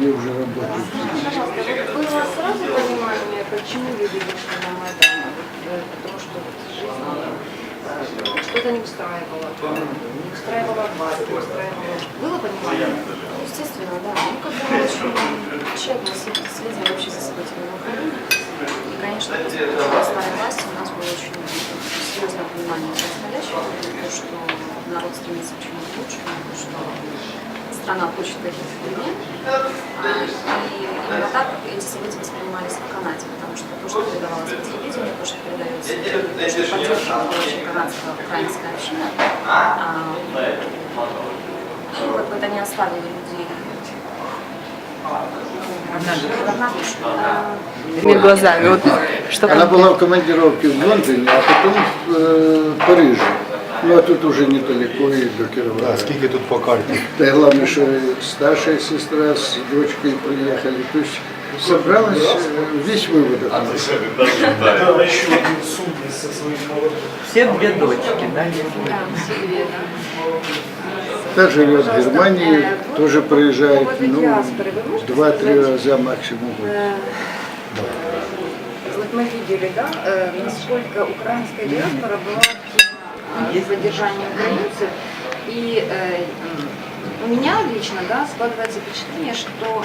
где уже работают. Пожалуйста, вот было сразу понимание, почему люди вышли на Майдан? Э, Потому что жизнь э, что-то не устраивало. Не устраивало вас, не устраивало. Было понимание? Естественно, да. Ну, бы очень тщательно след- следим вообще за событиями в Украине. И, конечно, старой власти у нас было очень серьезное понимание происходящего, то, что народ стремится к чему-то лучшему, то, что страна хочет каких-то перемен. А, И именно так эти события воспринимались в Канаде, потому что то, что передавалось по телевидению, то, что передается, то, что поддерживала вообще канадская, украинская община, а, ну, как бы это не оставило людей. А, Одними глазами. Вот что Она была в командировке в Лондоне, а потом в э, Париже. Ну а тут уже недалеко и до Кировограда. скільки тут по карті? Да и главное, что старшая сестра с дочкой приехали. То есть собралась э, весь вывод. от нас. Да, еще один судьи со своим молодым. Все две дочки, да? Да, Сильвия, да. Та живет в Германии, тоже проезжает ну, два-три раза максимум. в год. Э, Вот мы видели, да, э, насколько украинская диаспора была активна поддержании украинцев. И э, у меня лично, да, складывается впечатление, что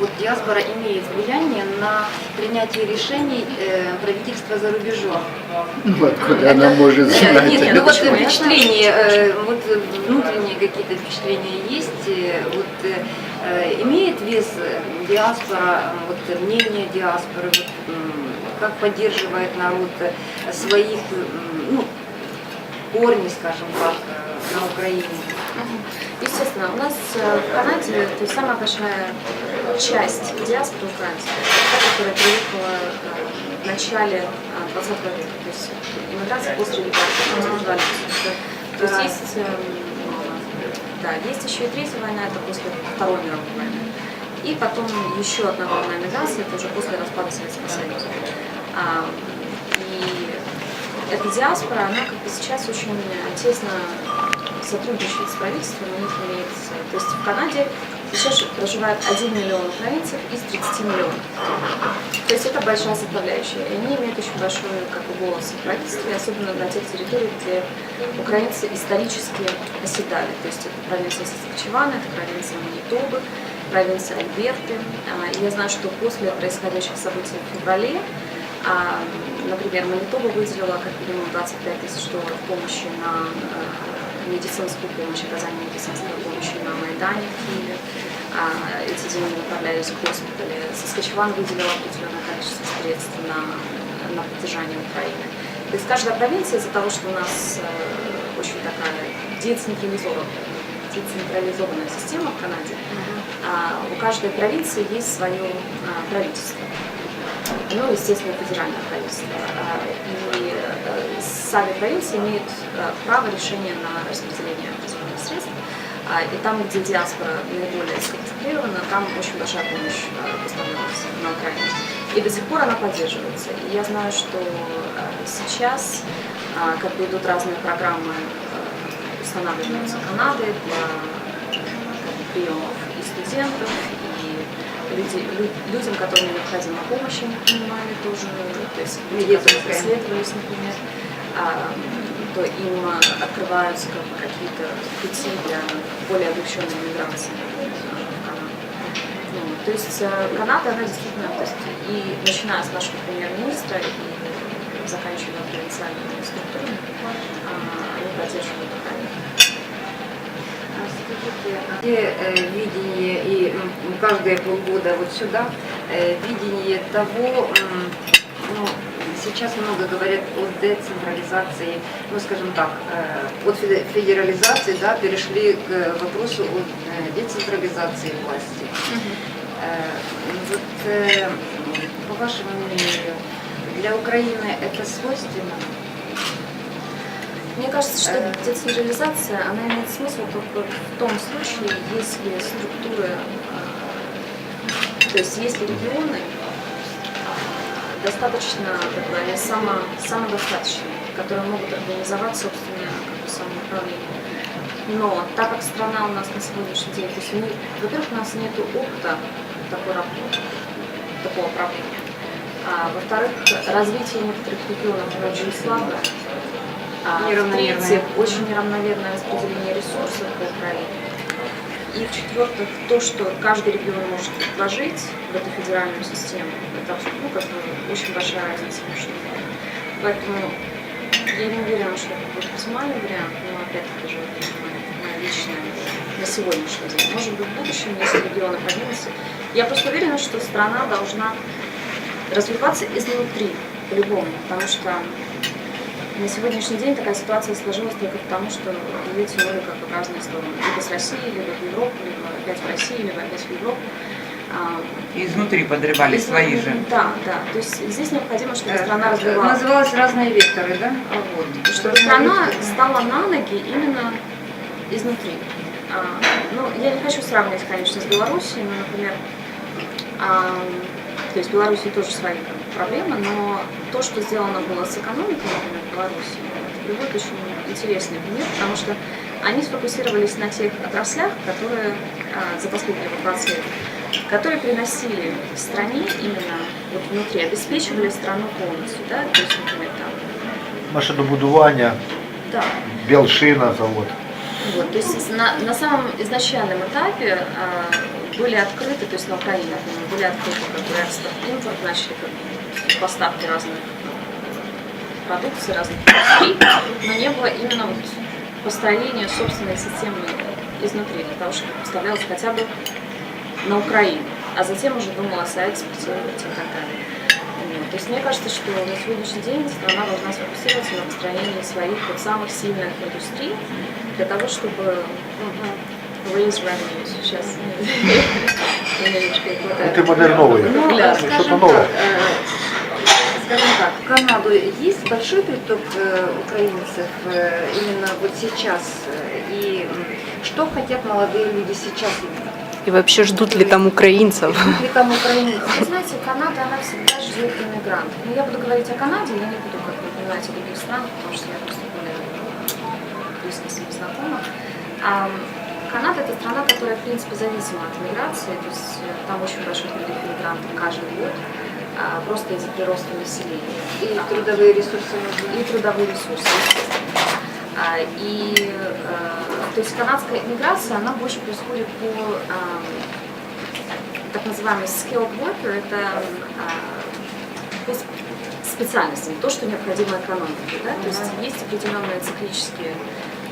вот диаспора имеет влияние на принятие решений э, правительства за рубежом. Ну, откуда она может знать? нет, нет, ну вот впечатления, э, вот внутренние какие-то впечатления есть, э, вот э, имеет вес э, диаспора, э, вот э, мнение диаспоры, вот, как поддерживает народ э, своих, ну, корни, скажем так, э, на Украине. Естественно, у нас э, в Канаде то есть самая большая часть диаспоры украинской, та, которая приехала э, в начале э, 20 века, то есть иммиграция после революции. То есть есть, э, да, есть еще и третья война, это после Второй мировой войны. И потом еще одна волна миграции, это уже после распада Советского Союза. А, И эта диаспора, она как бы сейчас очень тесно сотрудничает с правительством, у них имеется, то есть в Канаде сейчас проживает 1 миллион украинцев из 30 миллионов. То есть это большая составляющая. И они имеют очень большой как бы, голос в правительстве, особенно на тех территориях, где украинцы исторически оседали. То есть это провинция Саскачевана, это провинция Манитобы, провинция Альберты. А, я знаю, что после происходящих событий в феврале а, например, Манитоба выделила как минимум 25 тысяч долларов помощи на э, медицинскую помощь, оказание медицинской помощи на Майдане в Киеве. А, Эти деньги направлялись в госпитали. Соскочеван выделила определенное количество средств на, на поддержание Украины. То есть каждая провинция из-за того, что у нас э, очень такая децентрализованная, децентрализованная система в Канаде, а, у каждой провинции есть свое а, правительство ну, естественно, федеральное правительство. А, И э, сами провинции имеют э, право решения на распределение средств. А, И там, где диаспора наиболее сконцентрирована, там очень большая помощь поставлялась на Украину. И до сих пор она поддерживается. И я знаю, что э, сейчас а, как бы идут разные программы, устанавливаются Канады для приемов и студентов, и люди, лю- людям, которым необходима помощь, они принимали тоже, то есть люди, которые исследовались, например, то им а, открываются как бы, какие-то пути для более облегченной миграции Канаду. Ну, то есть э, Канада, она действительно, то есть, и начиная с нашего премьер-министра и заканчивая провинциальными структурами, они поддерживают. А где э, видение и каждые полгода вот сюда э, видение того, ну, сейчас много говорят о децентрализации, ну, скажем так, э, от феде- федерализации, да, перешли к вопросу о э, децентрализации власти. Э, Вот, э, по вашему мнению, для Украины это свойственно? Мне кажется, что Э. децентрализация, она имеет смысл только в том случае, если структуры, э, то есть если регионы э, достаточно, как бы, они само, самодостаточные, которые могут организовать собственное как бы, самоуправление. Но так как страна у нас на сегодняшний день, то есть, во-первых, у нас нет опыта такой работы, такого проблемы. А, во-вторых, развитие некоторых регионов оно очень слабое. А, Неравномерное. в-третьих, очень неравномерное распределение ресурсов по Украине. И в-четвертых, то, что каждый регион может вложить в эту федеральную систему, это ну, как бы очень большая разница между ними. Поэтому я не уверена, что это будет оптимальный вариант, но опять-таки же мое личное на сегодняшний день. Может быть, в будущем, если регионы поднимутся. Я просто уверена, что страна должна развиваться изнутри, по-любому, потому что на сегодняшний день такая ситуация сложилась только потому, что ее тянули как бы в разные стороны. Либо с России, либо в Европу, либо опять в Россию, либо опять в Европу. А, И изнутри подрывали и- свои же. Да, да. То есть здесь необходимо, чтобы Э, страна развивалась. Называлось разные векторы, да? А Вот. Чтобы страна стала на ноги именно изнутри. А, ну, я не хочу сравнивать, конечно, с Белоруссией, но, например, то есть в Беларуси тоже свои там проблемы, но то, что сделано было с экономикой, например, в Беларуси, приводит очень интересный пример, потому что они сфокусировались на тех отраслях, которые а, за последние 20 лет, которые приносили стране именно вот внутри, обеспечивали страну полностью, да, то есть, например, там, машинобудування, да, Белшина завод. Вот, то есть на, на самом изначальном этапе а, были открыты, то есть на Украине, были открыты как бы экспорт, импорт, начали как бы поставки разных э, продукций, разных индустрий, но не было именно вот построения собственной системы изнутри, для того, чтобы поставлялось хотя бы на Украину, а затем уже думалось о экспорте и так далее. Вот. То есть мне кажется, что на сегодняшний день страна должна сфокусироваться на построении своих вот самых сильных индустрий для того, чтобы ну, raise revenues. Сейчас немножко не хватает. Это модерновые. Ну, Регулярно. скажем Что-то новое. Скажем так, в Канаду есть большой приток э, украинцев э, именно вот сейчас? И что хотят молодые люди сейчас? И вообще ждут ли там украинцев? Ли там украинцы? Вы знаете, Канада, она всегда ждет иммигрантов. Но я буду говорить о Канаде, я не буду, как вы понимаете, о других странах, потому что я просто более близко с ними знакома. А, Канада – это страна, которая, в принципе, зависима от миграции, то есть э, там очень большой прилив иммигрантов каждый год, а, просто из-за прироста населения. И трудовые ресурсы нужны? и трудовые ресурсы. А, И, э, то есть канадская иммиграция, она больше происходит по ам, так называемый skilled worker, это а, по сп- специальностям, то, что необходимо экономике. Да? То есть есть определенные циклические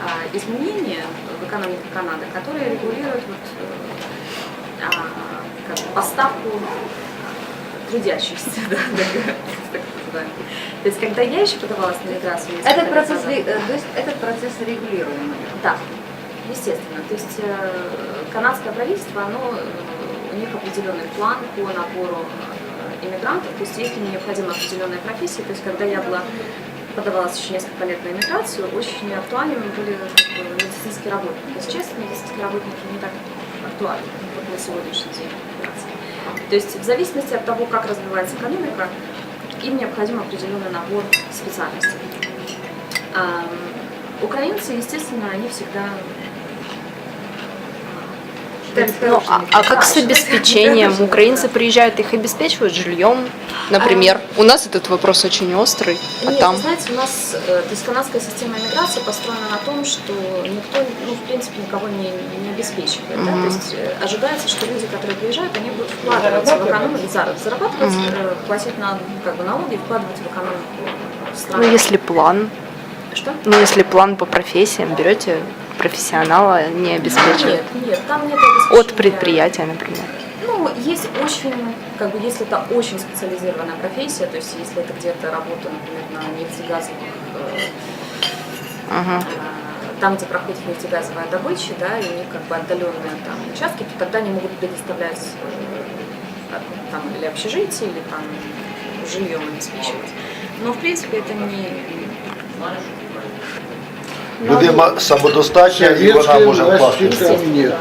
а, изменения в экономике Канады, которые регулируют вот, э, а, бы поставку трудящихся, да, да, так называемых. То есть, когда я еще подавалась на несколько Этот процесс, э, то есть этот процесс регулируемый? да, естественно. То есть э, канадское правительство, оно, э, у них определенный план по набору иммигрантов. То есть если необходима определенная профессия, то есть когда я была подавалась еще несколько лет на иммиграцию, очень актуальными были медицинские работники. Сейчас медицинские работники не так актуальны, как на сегодняшний день. То есть в зависимости от того, как развивается экономика, им необходим определенный набор специальностей. Украинцы, естественно, они всегда Ну, а, а как с обеспечением? Украинцы приезжают, их обеспечивают жильем, например. У нас этот вопрос очень острый, а Нет, там... знаете, у нас, э, то есть канадская система иммиграции построена на том, что никто, ну, в принципе, никого не, не обеспечивает. да. То есть э, ожидается, что люди, которые приезжают, они будут вкладываться в экономику, зар- зарабатывать, э, платить на, как бы, налоги, вкладывать в экономику Ну, страны. если план, Что? ну, если план по профессиям, берете профессионала, не обеспечивает. Нет, нет, там нет обеспечения. От предприятия, например. Ну, есть очень, как бы, если это очень специализированная профессия, то есть если это где-то работа, например, на нефтегазовых э, Ага. А, там, где проходит нефтегазовая добыча, да, и у них как бы отдаленные там участки, то тогда они могут предоставлять э, там или общежитие, или там жильем обеспечивать. Но в принципе это не... Людина самодостатня і вона може вкласти. там нет.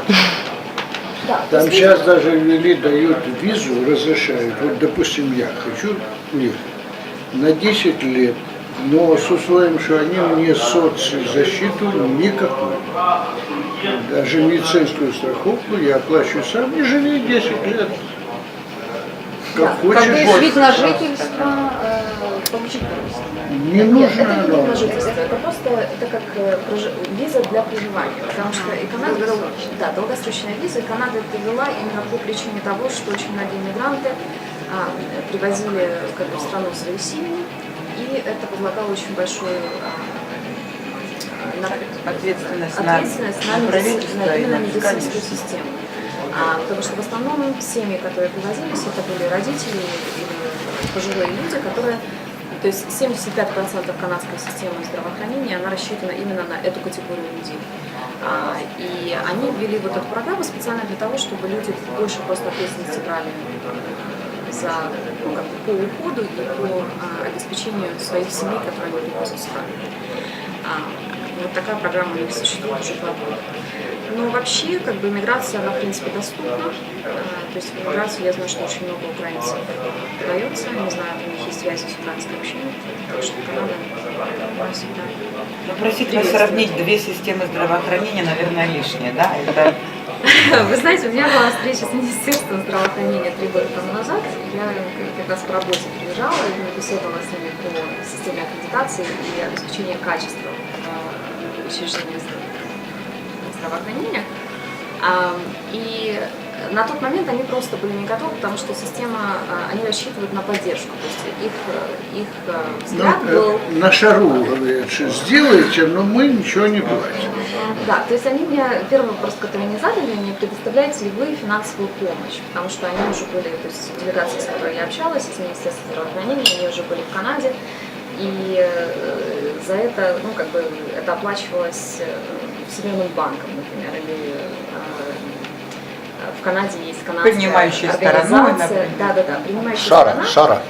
Там сейчас даже ввели, дают визу, разрешают. Вот, допустим, я хочу, нет, на 10 лет но с условием, что они мне соцзащиту никакую. Даже медицинскую страховку я оплачиваю сам и живи 10 лет. Как Как хочешь. бы вид на жительство. Не Нет, нужно это не вид оно. на жительство, это просто это как э, виза для проживания. Потому что и Канада, да, долгосрочная виза, и Канада это ввела именно по причине того, что очень многие мигранты а, привозили как бы, в страну свои семьи, и это возлагало очень большую а, на- Ответственность на, ответственность на на, медици- правительство на именно медицинскую систему. А, потому что в основном семьи, которые привозились, это были родители или пожилые люди, которые то есть 75% канадской системы здравоохранения, она рассчитана именно на эту категорию людей. А, и они ввели вот эту программу специально для того, чтобы люди больше просто ответственности брали за ну, как по уходу и по а, обеспечению своих семей, которые они привозят сюда. Вот такая программа у них существует уже два года. Но вообще, как бы, миграция, она, в принципе, доступна. А, То есть в миграцию я знаю, что очень много украинцев подается. Не знаю, у них есть связи с украинской общиной. Так что Канада всегда Попросить вас сравнить две системы здравоохранения, наверное, лишнее, да? Это Вы знаете, у меня была встреча с Министерством здравоохранения три года тому назад. Я как раз по работе приезжала и беседовала с ними по системе аккредитации и обеспечения качества здра- здравоохранения. И на тот момент они просто были не готовы, потому что система, а, они рассчитывают на поддержку. То есть их, э, их э, Ну, взгляд э, был на шару, говорят, что сделайте, но мы ничего не платим. Да, то есть они мне, первый вопрос, который они задали, мне предоставляете ли вы финансовую помощь? Потому что они уже были, то есть делегация, с которой я общалась, из Министерства здравоохранения, они уже были в Канаде, и э, за это, ну, как бы, это оплачивалось э, Всемирным банком, например, или э, в Канаде есть канадская стороной, организация. например. Да, да, да, принимающая Шара, сторона. шара.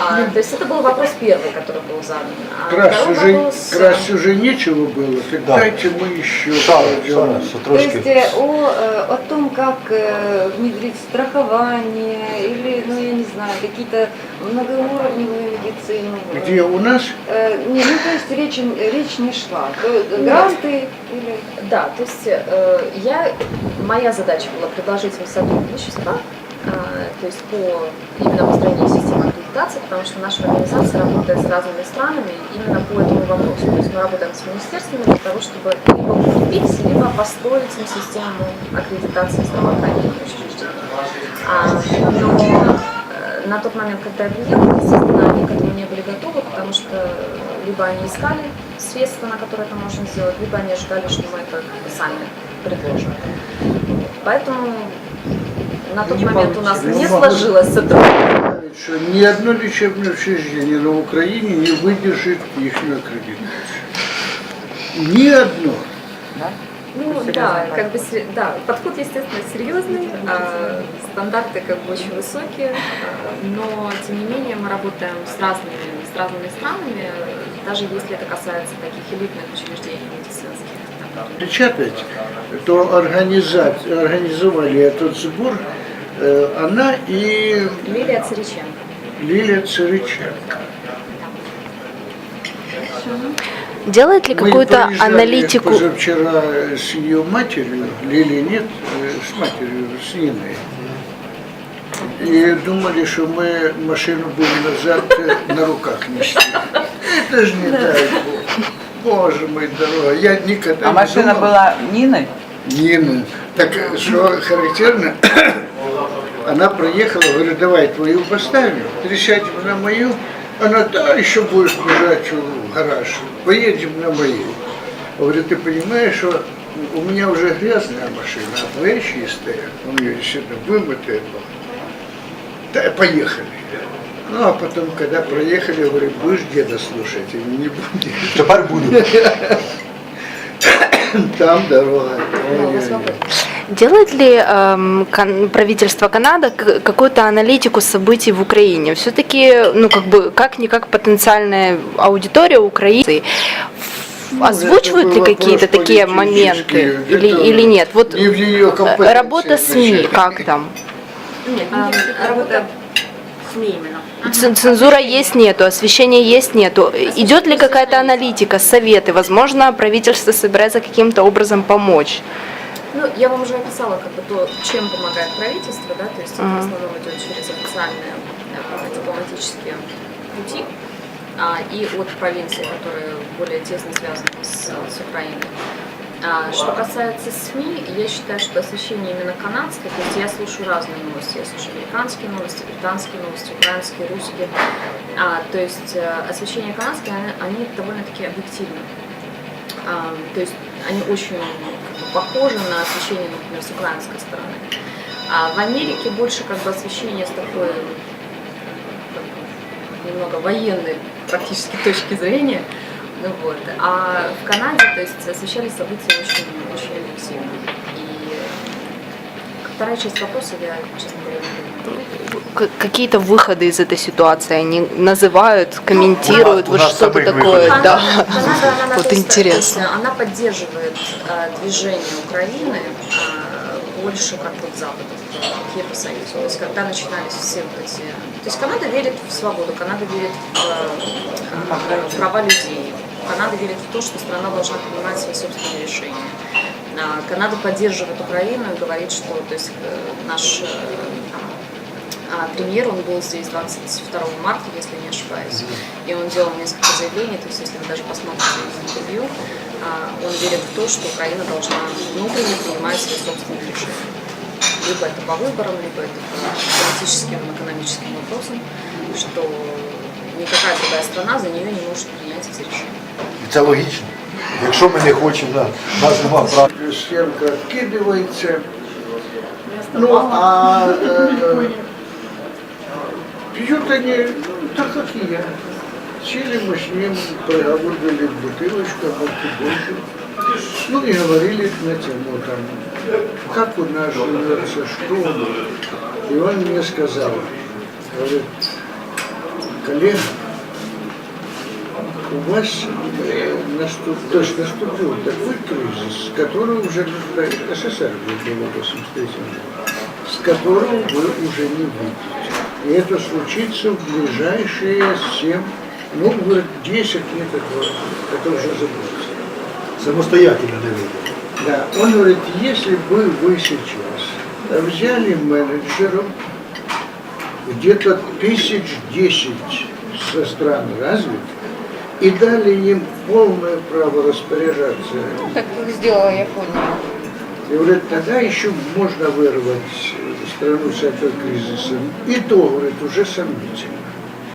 А, то есть это был вопрос первый, который был задан. А уже, вопрос, э, уже нечего было, так Да. дайте мы еще все То есть э, о, э, о том, как внедрить страхование или, ну я не знаю, какие-то многоуровневую медицину. Где у нас? Э, не, ну то есть речь, речь не шла. Гранты или... Да, то есть э, я, моя задача была предложить им сотрудничество, э, то есть по именно построению системы аккредитации, потому что наша организация работает с разными странами именно по этому вопросу. То есть мы работаем с министерствами для того, чтобы либо укрепить, либо построить им систему аккредитации здравоохранения учреждений. А, но э, на тот момент, когда я приехала, естественно, они к этому не были готовы, потому что либо они искали средства, на которые это можно сделать, либо они ожидали, что мы это сами предложим. Поэтому на тот Не момент у нас не сложилось сотрудничество. Что ни одно лечебное учреждение на Украине не выдержит их аккредитацию. Ни одно. да? Ну Серьезный да, как бы да, подход, естественно, серьезный, а, стандарты как бы очень высокие, но тем не менее мы работаем с разными, с разными странами, даже если это касается таких элитных учреждений медицинских. Печатать, то организовали этот сбор она и Лилия Цариченко. Лилия Цариченко. Делает ли Мы какую-то аналитику? Позавчера с ее матерью, Лили нет, э, с матерью, с Ниной. И думали, что мы машину будем назад э, на руках нести. Это же не дай Бог. Боже мой, дорога. Я никогда А не машина думал- была Ниной? Нина. Так э, что характерно, она проехала, говорю, давай твою поставим, пересядем на мою. Она, да, еще будешь бежать в гараж, поедем на мою. Говорю, ты понимаешь, что у меня уже грязная машина, а твоя чистая, у нее действительно вымытая была. Да, поехали. Ну, а потом, когда проехали, говорю, будешь деда слушать или не будешь? Тепер буду. Там дорога. Делает ли эм, кан- правительство Канады к- какую-то аналитику событий в Украине? Все-таки, ну, как бы, как-никак потенциальная аудитория Украины Ну, озвучивают ли какие-то такие моменты или, или нет? Вот не в ее э, компетенции, работа СМИ, как там? Нет, А, работа СМИ именно. Цензура есть нету, освещения есть нету. Идет ли какая-то аналитика, советы? Возможно, правительство собирается каким-то образом помочь. Ну, я вам уже описала как бы то, чем помогает правительство, да, то есть это в основном идет через официальные э, дипломатические пути а, и от провинций, которые более тесно связаны с, с Украиной. А, что касается СМИ, я считаю, что освещение именно канадское, то есть я слушаю разные новости, я слушаю американские новости, британские новости, украинские, русские, А, то есть э, освещение канадское, они, они довольно-таки объективны. А, то есть они очень бы, похожи на освещение, например, с украинской стороны. А в Америке больше как бы освещение с такой бы, немного военной практически точки зрения. Ну вот. А в Канаде, то есть, освещались события очень, очень объективно. Вторая часть вопроса я, честно говоря, не понимаю. Какие-то выходы из этой ситуации они называют, комментируют, у вот что-то такое, выходов. да. Канада, она на Вот интересно. Она поддерживает э, движение Украины э, больше как вот Запад к Евросоюзу. То есть когда начинались все вот эти... То есть Канада верит в свободу, Канада верит в, э, в права людей, Канада верит в то, что страна должна принимать свои собственные решения. А, Канада поддерживает Украину и говорит, что то есть, э, наш э, а, премьер, он был здесь 22 марта, если не ошибаюсь, и он делал несколько заявлений, то есть если вы даже посмотрите интервью, а, он верит в то, что Украина должна внутренне принимать свои собственные решения. Либо это по выборам, либо это по политическим, экономическим вопросам, что никакая другая страна за нее не может принять эти решения. Це логічно. Якщо ми не хочемо, да, нас нема права. Съемка откидывается. Ну, а э, пьют они так, как и я. Сели мы с ним, проговорили бутылочку, а больше. Ну и говорили на тему там, как у нас живется, что. И он мне сказал, говорит, коллега, у вас э, наступ, то есть наступил такой кризис, который уже ну, СССР был в 83 с которого вы уже не выйдете. И это случится в ближайшие 7, ну, говорит, 10 лет этого, это уже забудется. Самостоятельно вийде. Да, он говорит, если бы вы сейчас взяли менеджеров где-то тысяч десять со стран развитых и дали им полное право распоряжаться, Так сделала Япония. и говорит, тогда еще можно вырвать страну с этого кризиса. И то, говорит, уже сомнительно.